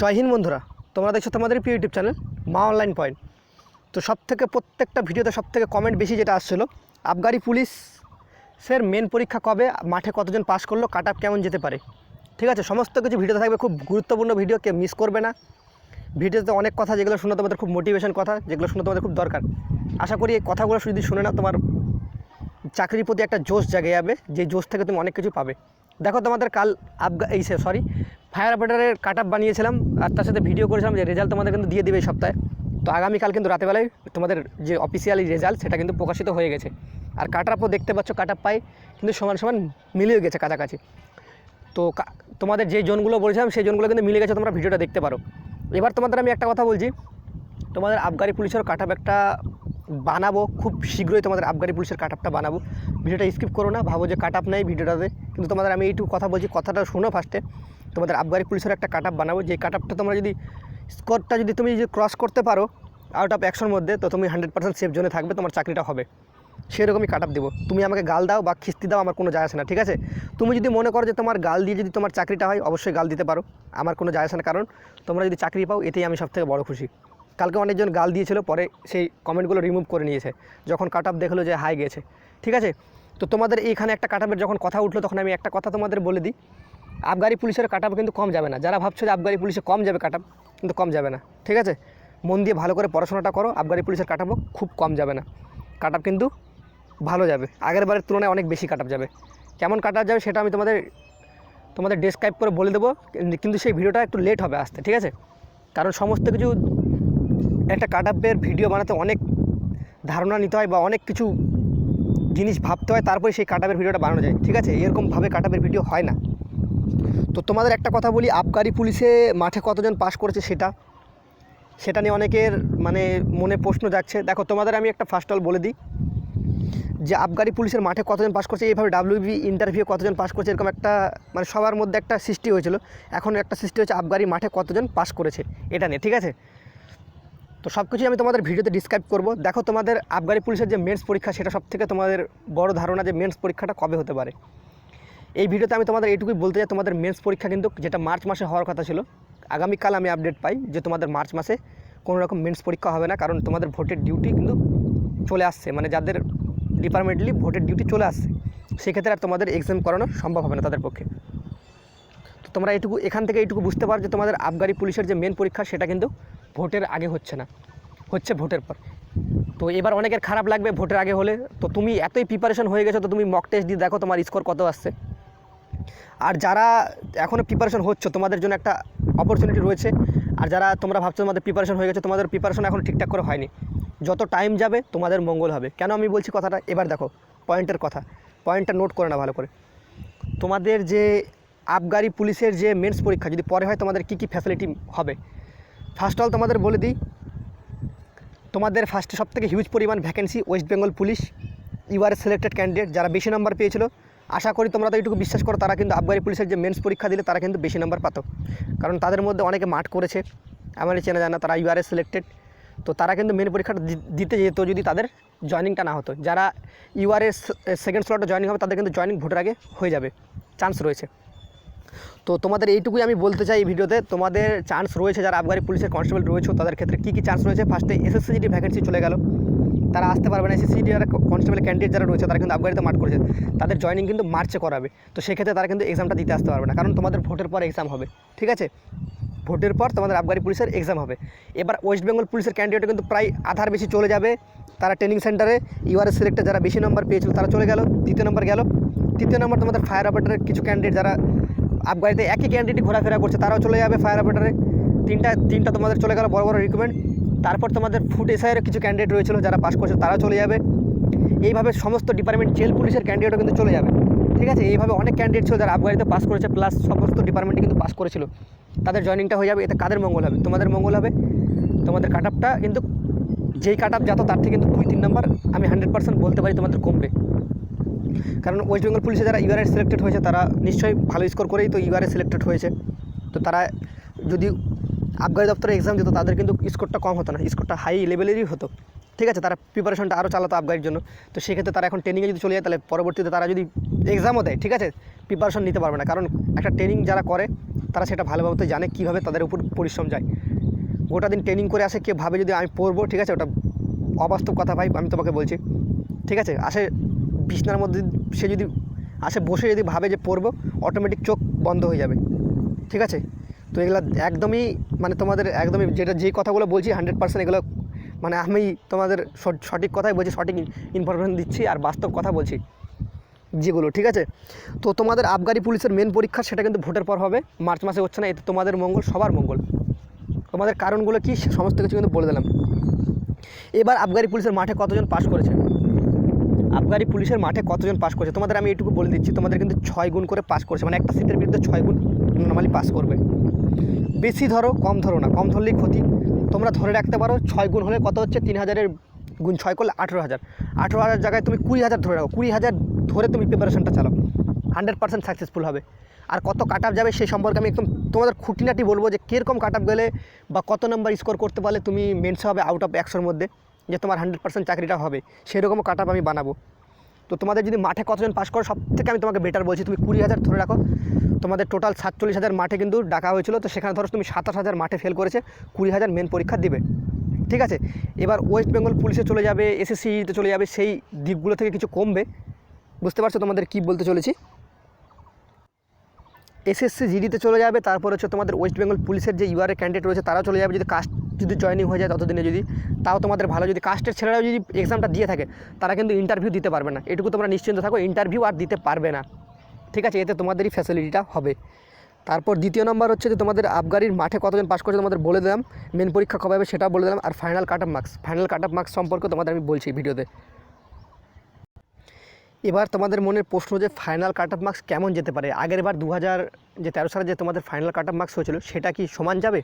জয় হিন্দ বন্ধুরা, তোমরা দেখছ তোমাদের প্রিয় YouTube channel Maa Online Point. তো সব থেকে প্রত্যেকটা ভিডিওতে সব থেকে কমেন্ট বেশি যেটা আসছিল, আবগারি পুলিশের মেন পরীক্ষা কবে, মাঠে কতজন পাস করল কাট আপ কেমন যেতে পারে, ঠিক আছে? সমস্ত কিছু ভিডিওতে থাকবে, খুব গুরুত্বপূর্ণ ভিডিও কেউ মিস করবে না। ভিডিওতে অনেক কথা, যেগুলো শুনে তোমাদের খুব মোটিভেশন কথা, যেগুলো শুনে তোমাদের খুব দরকার। আশা করি এই কথাগুলো যদি শুনে না, তোমার চাকরির প্রতি একটা জোশ জাগে যাবে, যে জোশ থেকে তুমি অনেক কিছু পাবে। দেখো তোমাদের কাল আবগা এই সরি ফায়ার অপারেটারের কাট আপ বানিয়েছিলাম, আর তার সাথে ভিডিও করেছিলাম যে রেজাল্ট তোমাদের কিন্তু দিয়ে দেবে এই সপ্তাহে। তো আগামীকাল কিন্তু রাতেবেলায় তোমাদের যে অফিসিয়ালি রেজাল্ট সেটা কিন্তু প্রকাশিত হয়ে গেছে। আর কাট আপও দেখতে পাচ্ছ কাট আপ পাই কিন্তু সমান সমান মিলিয়ে গেছে কাছাকাছি। তো তোমাদের যে জোনগুলো বলছিলাম, সেই জোনগুলো কিন্তু মিলে গেছে, তোমরা ভিডিওটা দেখতে পারো। এবার তোমাদের আমি একটা কথা বলছি, তোমাদের আবগারি পুলিশের কাট আপ একটা বানাবো, খুব শীঘ্রই তোমাদের আবগারি পুলিশের কাট আপটা বানাবো। ভিডিওটা স্কিপ করো না, ভাবো যে কাট আপ নেই ভিডিওটাতে। কিন্তু তোমাদের আমি এইটুকু কথা বলছি, কথাটা শোনো ফার্স্টে তোমাদের আবগারি পুলিশের একটা কাট আপ বানাবো যে কাট আপটা তোমরা যদি স্কোরটা যদি তুমি যদি ক্রস করতে পারো আউট অফ একশোর মধ্যে, তো তুমি হান্ড্রেড পার্সেন্ট সেফ জোনে থাকবে, তোমার চাকরিটা হবে। সেরকমই কাট আপ দেবো। তুমি আমাকে গাল দাও বা খিস্তি দাও, আমার কোনো যায় আসে না, ঠিক আছে? তুমি যদি মনে করো যে তোমার গাল দিয়ে যদি তোমার চাকরিটা হয়, অবশ্যই গাল দিতে পারো। আমার কোনো যায় আসে না, কারণ তোমরা যদি চাকরি পাও, এতেই আমি সবথেকে বড় খুশি। কালকে অনেকজন গাল দিয়েছিল, পরে সেই কমেন্টগুলো রিমুভ করে নিয়েছে। যখন কাট আপ দেখল যে হাই গেছে। ঠিক আছে? তো তোমাদের এইখানে একটা কাট যখন কথা উঠল, তখন আমি একটা কথা তোমাদের বলে দিই। আবগারি পুলিশের কাট কিন্তু কম যাবে না। যারা ভাবছ যে আবগারি পুলিশে কম যাবে কাট কিন্তু কম যাবে না। ঠিক আছে? মন দিয়ে ভালো করে পড়াশোনাটা করো। আবগারি পুলিশের কাট খুব কম যাবে না। কাট কিন্তু ভালো যাবে। আগের বারের তুলনায় অনেক বেশি কাট যাবে। কেমন কাট যাবে সেটা আমি তোমাদের তোমাদের ডেসক্রাইব করে বলে দেবো। কিন্তু সেই ভিডিওটা একটু লেট হবে আসতে। ঠিক আছে? কারণ সমস্ত কিছু একটা কাট আপের ভিডিও বানাতে অনেক ধারণা নিতে হয় বা অনেক কিছু জিনিস ভাবতে হয়, তারপরে সেই কাট আপের ভিডিওটা বানানো যায়। ঠিক আছে? এরকমভাবে কাট আপের ভিডিও হয় না। তো তোমাদের একটা কথা বলি আবগারি পুলিশে মাঠে কতজন পাশ করেছে সেটা? সেটা নিয়ে অনেকের মানে মনে প্রশ্ন যাচ্ছে দেখো, তোমাদের আমি একটা ফার্স্ট অল বলে দিই যে আবগারি পুলিশের মাঠে কতজন পাস করছে, এইভাবে ডাব্লিউবি ইন্টারভিউ কতজন পাস করছে, এরকম একটা মানে সবার মধ্যে একটা সৃষ্টি হয়েছিল। এখন একটা সৃষ্টি হয়েছে আবগারি মাঠে কতজন পাস করেছে, এটা নিয়ে। ঠিক আছে? তো সব কিছুই আমি তোমাদের ভিডিওতে ডিসক্রাইব করব। দেখো তোমাদের আবগারি পুলিশের যে মেন্স পরীক্ষা, সেটা সব থেকে তোমাদের বড় ধারণা যে মেন্স পরীক্ষাটা কবে হতে পারে। এই ভিডিওতে আমি তোমাদের এইটুকুই বলতে চাই, তোমাদের মেন্স পরীক্ষা কিন্তু যেটা মার্চ মাসে হওয়ার কথা ছিল, আগামীকাল আমি আপডেট পাই যে তোমাদের মার্চ মাসে কোনো রকম মেন্স পরীক্ষা হবে না, কারণ তোমাদের ভোটের ডিউটি কিন্তু চলে আসছে। মানে যাদের ডিপার্টমেন্টলি ভোটের ডিউটি চলে আসছে। সেক্ষেত্রে আর তোমাদের এক্সাম করানো সম্ভব হবে না তাদের পক্ষে। তো তোমরা এইটুকু, এখান থেকে এইটুকু বুঝতে পারো যে তোমাদের আবগারি পুলিশের যে মেন পরীক্ষা, সেটা কিন্তু ভোটের আগে হচ্ছে না। হচ্ছে ভোটের পর। তো এবার অনেকের খারাপ লাগবে ভোটের আগে হলে। তো তুমি এতই প্রিপারেশন হয়ে গেছো তো তুমি মক টেস্ট দিয়ে দেখো তোমার স্কোর কত আসছে। আর যারা এখনও প্রিপারেশন হচ্ছে, তোমাদের জন্য একটা অপরচুনিটি রয়েছে। আর যারা তোমরা ভাবছ তোমাদের প্রিপারেশন হয়ে গেছে, তোমাদের প্রিপারেশন এখন ঠিকঠাক করে হয়নি। যত টাইম যাবে, তোমাদের মঙ্গল হবে। কেন আমি বলছি কথাটা? এবার দেখো পয়েন্টের কথা। পয়েন্টটা নোট করে না ভালো করে। তোমাদের যে আবগারি পুলিশের যে মেন্স পরীক্ষা, যদি পরে হয় তোমাদের কী কী ফ্যাসিলিটি হবে? ফার্স্ট অল তোমাদের বলে দিই, তোমাদের ফার্স্টে সব থেকে হিউজ পরিমাণ vacancy West Bengal police U UR selected candidate যারা বেশি নাম্বার পেয়েছিল। আশা করি তোমরা তো এইটুকু বিশ্বাস করো, তারা কিন্তু আবগারি পুলিশের যে মেন্স পরীক্ষা দিলে, তারা কিন্তু বেশি নাম্বার পাতো। কারণ তাদের মধ্যে অনেকে মাঠ করেছে আমারই চেনা জানা তারা ইউ ইউআরএস সিলেক্টেড তো তারা কিন্তু মেন পরীক্ষাটা দিতে যেত যদি তাদের জয়নিংটা না হতো। যারা ইউ ইউআরএস সেকেন্ড স্লটে জয়নিং হবে, তাদের কিন্তু জয়নিং ভোটের আগে হয়ে যাবে। চান্স রয়েছে। তো তোমাদের এইটুকুই আমি বলতে চাই এই ভিডিওতে। তোমাদের চান্স রয়েছে যারা আবগারি পুলিশের কনস্টেবল রয়েছে, তাদের ক্ষেত্রে কী কী চান্স রয়েছে? ফার্স্টে এসএসসিজিটি ভ্যাকেন্সি চলে গেল। তারা আসতে পারবে না। এসএসসিজি যারা কনস্টেবল ক্যান্ডিডেট যারা রয়েছে, তারা কিন্তু আবগারিতে মাঠ করেছে। তাদের জয়নিং কিন্তু মার্চে করাবে। তো সেক্ষেত্রে তারা কিন্তু এক্সামটা দিতে আসতে পারবে না। কারণ তোমাদের ভোটের পর এক্সাম হবে। ঠিক আছে? ভোটের পর তোমাদের আবগারি পুলিশের এক্সাম হবে। এবার ওয়েস্ট বেঙ্গল পুলিশের ক্যান্ডিডেট কিন্তু প্রায় আধার বেশি চলে যাবে। তারা ট্রেনিং সেন্টারে ইউআরএস সিলেক্টে যারা বেশি নম্বর পেয়েছিল, তারা চলে গেল। দ্বিতীয় নম্বর গেল। তৃতীয় নম্বর তোমাদের ফায়ার অপারেটারের কিছু ক্যান্ডিডেট যারা আবগারিতে একই ক্যান্ডিডেট ঘোরাফেরা করছে, তারাও চলে যাবে ফায়ার অপারেটারে তিনটা তিনটা তোমাদের চলে গেল, বড় বড় রিক্রুটমেন্ট তারপর তোমাদের ফুড এসআইয়ের কিছু ক্যান্ডিডেট রয়েছিল যারা পাস করছে, তারাও চলে যাবে। এইভাবে সমস্ত ডিপার্টমেন্ট জেল পুলিশের ক্যান্ডিডেটও কিন্তু চলে যাবে। ঠিক আছে? এইভাবে অনেক ক্যান্ডিডেট ছিল যারা আবগারিতে পাস করেছে প্লাস সমস্ত ডিপার্টমেন্টে কিন্তু পাস করেছিল। তাদের জয়নিংটা হয়ে যাবে, এতে কাদের মঙ্গল হবে? তোমাদের মঙ্গল হবে। তোমাদের কাট কিন্তু, যেই কাট যত, তার থেকে কিন্তু দুই, তিন নম্বর আমি হান্ড্রেড পার্সেন্ট বলতে পারি তোমাদের কমবে। কারণ ওয়েস্ট বেঙ্গল পুলিশে যারা ইউআরএস সিলেক্টেড হয়েছে, তারা নিশ্চয়ই ভালো স্কোর করেই তো ইউআরএস সিলেক্টেড হয়েছে। তো তারা যদি আবগারি দপ্তরে এক্সাম দিত, তাদের কিন্তু স্কোরটা কম হতো না। স্কোরটা হাই লেভেলেরই হতো। ঠিক আছে, তারা প্রিপারেশনটা আরও চালাতো আবগারির জন্য। তো সেক্ষেত্রে তারা এখন ট্রেনিংয়ে যদি চলে যায়, তাহলে পরবর্তীতে তারা যদি এক্সামও দেয়, ঠিক আছে প্রিপারেশন নিতে পারবে না। কারণ একটা ট্রেনিং যারা করে, তারা সেটা ভালোভাবে জানে কীভাবে তাদের উপর পরিশ্রম যায়। গোটা দিন ট্রেনিং করে আসে, কেউ ভাবে যদি আমি পড়ব, ঠিক আছে, ওটা অবাস্তব কথা ভাই, আমি তোমাকে বলছি। ঠিক আছে, আসে বিছনার মধ্যে সে যদি আসে বসে যদি ভাবে যে পড়ব অটোমেটিক চোখ বন্ধ হয়ে যাবে। ঠিক আছে? তো এগুলো একদমই মানে তোমাদের একদমই যেটা যেই কথাগুলো বলছি হান্ড্রেড পার্সেন্ট এগুলো মানে আমি তোমাদের সঠিক কথাই বলছি, সঠিক ইনফরমেশন দিচ্ছি আর বাস্তব কথা বলছি যেগুলো, ঠিক আছে? তো তোমাদের আবগারি পুলিশের মেন পরীক্ষা সেটা কিন্তু ভোটের পর হবে, মার্চ মাসে হচ্ছে না, এতে তোমাদের মঙ্গল, সবার মঙ্গল। তোমাদের কারণগুলো কী সমস্ত কিছু কিন্তু বলে দিলাম। এবার আবগারি পুলিশের মাঠে কতজন পাশ করেছে? আবগারি পুলিশের মাঠে কতজন পাস করেছে? তোমাদের আমি এটুকু বলে দিচ্ছি, তোমাদের কিন্তু ছয় গুণ করে পাস করছে। মানে একটা সিটের বিরুদ্ধে ছয় গুণ নর্মালি পাস করবে। বেশি ধরো, কম ধরো না, কম ধরলেই ক্ষতি। তোমরা ধরে রাখতে পারো, ছয় গুণ হলে কত হচ্ছে? তিন হাজারের গুণ ছয় করলে আঠেরো হাজার। আঠেরো হাজার জায়গায় তুমি কুড়ি হাজার ধরে রাখো। কুড়ি হাজার ধরে তুমি প্রিপারেশনটা চালাও। হান্ড্রেড পার্সেন্ট সাকসেসফুল হবে। আর কত কাট যাবে সেই সম্পর্কে আমি একদম তোমাদের খুঁটিনাটি বলব যে কীরকম কাট গেলে বা কত নাম্বার স্কোর করতে পারলে তুমি মেন্স হবে আউট অফ একশোর মধ্যে। যে তোমার হান্ড্রেড পার্সেন্ট চাকরিটা হবে, সেরকমও কাট আমি বানাবো। তো তোমাদের যদি মাঠে কতজন পাস করো সব থেকে আমি তোমাকে বেটার বলছি, তুমি কুড়ি হাজার ধরে রাখো। তোমাদের টোটাল সাতচল্লিশ হাজার মাঠে কিন্তু ডাকা হয়েছিল, তো সেখানে ধরো তুমি সাতাশ হাজার মাঠে ফেল করেছে, কুড়ি হাজার মেন পরীক্ষা দিবে। ঠিক আছে? এবার ওয়েস্ট বেঙ্গল পুলিশে চলে যাবে এসএসসিতে চলে যাবে, সেই দিকগুলো থেকে কিছু কমবে। বুঝতে পারছ তোমাদের কি বলতে চলেছি? এসএসসি জিডিতে চলে যাবে, তারপর হচ্ছে তোমাদের ওয়েস্ট বেঙ্গল পুলিশের যে ইউআরএ ক্যান্ডিডেট রয়েছে, তারাও চলে যাবে। যদি কাস্ট যদি জয়েনিং হয়ে যায় ততদিনে যদি, তাও তোমাদের ভালো। যদি কাস্টের ছেলেরাও যদি এক্সামটা দিয়ে থাকে, তারা কিন্তু ইন্টারভিউ দিতে পারবে না। এটুকু তোমরা নিশ্চিন্ত থাকো ইন্টারভিউ আর দিতে পারবে না। ঠিক আছে, এতে তোমাদেরই ফ্যাসিলিটিটা হবে। তারপর দ্বিতীয় নম্বর হচ্ছে যে তোমাদের আবগারির মাঠে কতজন পাস করছে তোমাদের বলে দিলাম। মেন পরীক্ষা কবে হবে সেটাও বলে দিলাম। আর final cut off marks final cut off marks সম্পর্কে তোমাদের আমি বলছি ভিডিওতে এবার তোমাদের মনের প্রশ্ন যে ফাইনাল কাট অফ মার্কস কেমন যেতে পারে? আগের বার দু হাজার যে তেরো সালে যে তোমাদের ফাইনাল কাট অফ মার্কস হয়েছিল, সেটা কি সমান যাবে?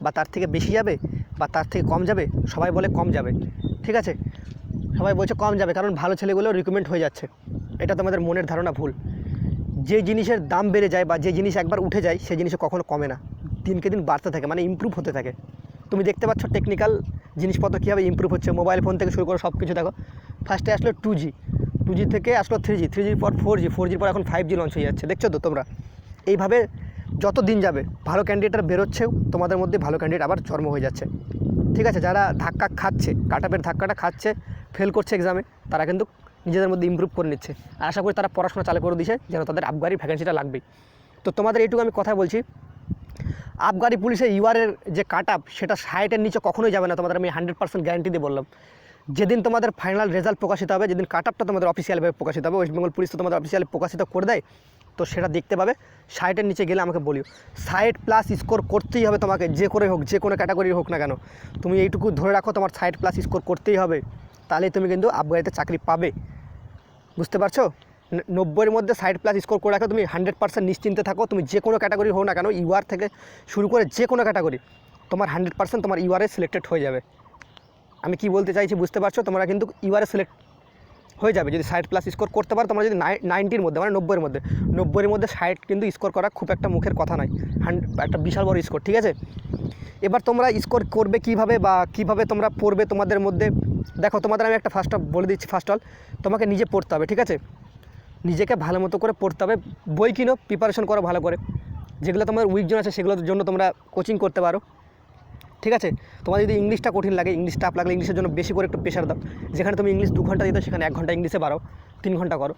বা তার থেকে বেশি যাবে? বা তার থেকে কম যাবে? সবাই বলে কম যাবে। ঠিক আছে? সবাই বলছে কম যাবে, কারণ ভালো ছেলেগুলো রিকমেন্ড হয়ে যাচ্ছে। এটা তোমাদের মনের ধারণা ভুল। যে জিনিসের দাম বেড়ে যায় বা যে জিনিস একবার উঠে যায় সেই জিনিসে কখনো কমে না। দিনকে দিন বাড়তে থাকে মানে ইমপ্রুভ হতে থাকে। তুমি দেখতে পাচ্ছ টেকনিক্যাল জিনিসপত্র কীভাবে ইমপ্রুভ হচ্ছে? মোবাইল ফোন থেকে শুরু করে সব কিছু দেখো ফার্স্টে আসলো টু জি টু জি থেকে আসলো থ্রি জি থ্রি জির পর ফোর জি ফোর জির পর এখন ফাইভ জি লঞ্চ হয়ে যাচ্ছে, দেখছ তো তোমরা? এইভাবে যত দিন যাবে, ভালো ক্যান্ডিডেট আর বেরোচ্ছেও তোমাদের মধ্যে ভালো ক্যান্ডিডেট আবার জন্ম হয়ে যাচ্ছে। ঠিক আছে, যারা ধাক্কা খাচ্ছে, কাটাপের ধাক্কাটা খাচ্ছে ফেল করছে এক্সামে তারা কিন্তু নিজেদের মধ্যে ইমপ্রুভ করে নিচ্ছে। আর আশা করি তারা পড়াশোনা চালু করে দিছে যেন তাদের আবগারি ভ্যাকেন্সিটা লাগবেই। তো তোমাদের এইটুকু আমি কথা বলছি আবগারি পুলিশের ইউআরের যে কাট আপ সেটা সাইটের নিচে কখনোই যাবে না, তোমাদের আমি হান্ড্রেড পার্সেন্ট গ্যারান্টি দিয়ে বললাম। যেদিন তোমাদের ফাইনাল রেজাল্ট প্রকাশিত হবে, যেদিন কাট আপটা তোমাদের অফিসিয়ালভাবে প্রকাশিত হবে ওয়েস্ট বেঙ্গল পুলিশ তো তোমাদের অফিসিয়ালি প্রকাশিত করে দেয়, তো সেটা দেখতে পাবে। সাইটের নিচে গেলে আমাকে বলিও সাইট প্লাস স্কোর করতেই হবে তোমাকে, যে করে হোক, যে কোনো ক্যাটাগরি হোক না কেন। তুমি এইটুকু ধরে রাখো, তোমার সাইট প্লাস স্কোর করতেই হবে। তাহলেই তুমি কিন্তু আবগারিতে চাকরি পাবে। বুঝতে পারছ? নব্বইয়ের মধ্যে সাইড প্লাস স্কোর করে রাখো, তুমি হান্ড্রেড পার্সেন্ট নিশ্চিন্তে থাকো, তুমি যে কোনো ক্যাটাগরি হোক না কেন ইউআর থেকে শুরু করে যে কোনো ক্যাটাগরি তোমার হান্ড্রেড পার্সেন্ট তোমার ইউআরএ সিলেক্টেড হয়ে যাবে। আমি কি বলতে চাইছি বুঝতে পারছ? তোমরা কিন্তু ইউআরএ সিলেক্ট হয়ে যাবে। যদি সাইড প্লাস স্কোর করতে পারো, তোমরা যদি নাইনটির মধ্যে মানে নব্বইয়ের মধ্যে নব্বইয়ের মধ্যে সাইড কিন্তু স্কোর করা খুব একটা মুখের কথা নয়। একটা বিশাল বড় স্কোর ঠিক আছে? এবার তোমরা স্কোর করবে কীভাবে বা কীভাবে তোমরা পড়বে তোমাদের মধ্যে? দেখো, তোমাদের আমি একটা ফার্স্ট অফ বলে দিচ্ছি ফার্স্ট অল তোমাকে নিজে পড়তে হবে, ঠিক আছে? নিজেকে ভালো মতো করে পড়তে হবে। বই কিনো প্রিপারেশন করো ভালো করে। যেগুলো তোমার উইক জোন আছে, সেগুলোর জন্য তোমরা কোচিং করতে পারো। ঠিক আছে? তোমার যদি ইংলিশটা কঠিন লাগে, ইংলিশ টাফ লাগলে ইংলিশের জন্য বেশি করে একটু প্রেশার দাও। যেখানে তুমি ইংলিশ দু ঘণ্টা দিত, সেখানে এক ঘণ্টা ইংলিশে বাড়াও, তিন ঘণ্টা করো।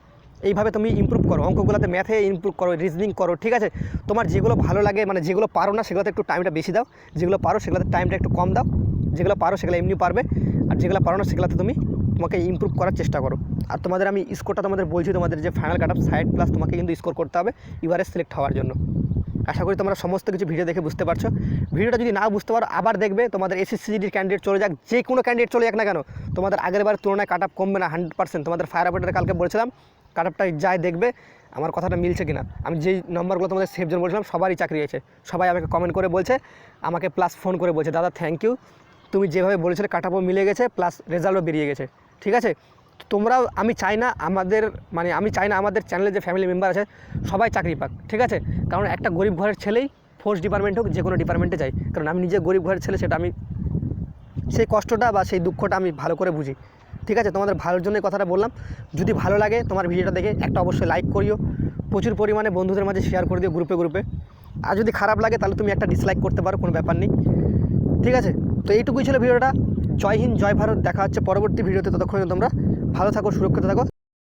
এইভাবে তুমি ইমপ্রুভ করো। অঙ্কগুলোতে ম্যাথে ইমপ্রুভ করো রিজনিং করো, ঠিক আছে? তোমার যেগুলো ভালো লাগে মানে যেগুলো পারো না, সেগুলোতে একটু টাইমটা বেশি দাও। যেগুলো পারো, সেগুলোতে টাইমটা একটু কম দাও। যেগুলো পারো, সেগুলো এমনি পারবে। আর যেগুলো পারো না, সেগুলোতে তুমি তোমাকে ইমপ্রুভ করার চেষ্টা করো। আর তোমাদের আমি স্কোরটা তোমাদের বলছি, তোমাদের যে final cut off side plus তোমাকে কিন্তু স্কোর করতে হবে ইউআরএস সিলেক্ট হওয়ার জন্য। আশা করি তোমরা সমস্ত কিছু ভিডিও দেখে বুঝতে পারছ। ভিডিওটা যদি না বুঝতে পারো, আবার দেখবে, তোমাদের এসএসসিজির ক্যান্ডিডেট চলে যাক, যে কোনো ক্যান্ডিডেট চলে যাক না কেন, তোমাদের আগের বার তুলনায় কাট আপ কমবে না হান্ড্রেড পার্সেন্ট তোমাদের ফায়ার অপারেটার কালকে বলেছিলাম কাট আপটা যায় দেখবে, আমার কথাটা মিলছে কিনা। আমি যেই নম্বরগুলো তোমাদের সেভ জন বলছিলাম, সবারই চাকরি হয়েছে। সবাই আমাকে কমেন্ট করে বলছে, আমাকে প্লাস ফোন করে বলছে, দাদা থ্যাংক ইউ তুমি যেভাবে বলেছিলে কাট মিলে গেছে প্লাস রেজাল্টও বেরিয়ে গেছে। ঠিক আছে? তো তোমরাও আমি চাই না আমাদের মানে আমি চাই না আমাদের চ্যানেলে যে ফ্যামিলি মেম্বার আছে, সবাই চাকরি পাক, ঠিক আছে? কারণ একটা গরিব ঘরের ছেলেই ফোর্স ডিপার্টমেন্ট হোক, যে কোনো ডিপার্টমেন্টে যাই কারণ আমি নিজে গরিব ঘরের ছেলে, সেটা আমি, সেই কষ্টটা বা সেই দুঃখটা আমি ভালো করে বুঝি, ঠিক আছে? তোমাদের ভালোর জন্য কথাটা বললাম। যদি ভালো লাগে তোমার ভিডিওটা দেখে, একটা অবশ্যই লাইক করিও। প্রচুর পরিমাণে বন্ধুদের মাঝে শেয়ার করে দিও গ্রুপে গ্রুপে আর যদি খারাপ লাগে, তাহলে তুমি একটা ডিসলাইক করতে পারো, কোনো ব্যাপার নেই। ঠিক আছে? তো এইটুকুই ছিল ভিডিওটা। জয় হিন্দ, জয় ভারত। দেখা হচ্ছে পরবর্তী ভিডিওতে, ততক্ষণে তোমরা ভালো থাকো সুরক্ষিত থাকো।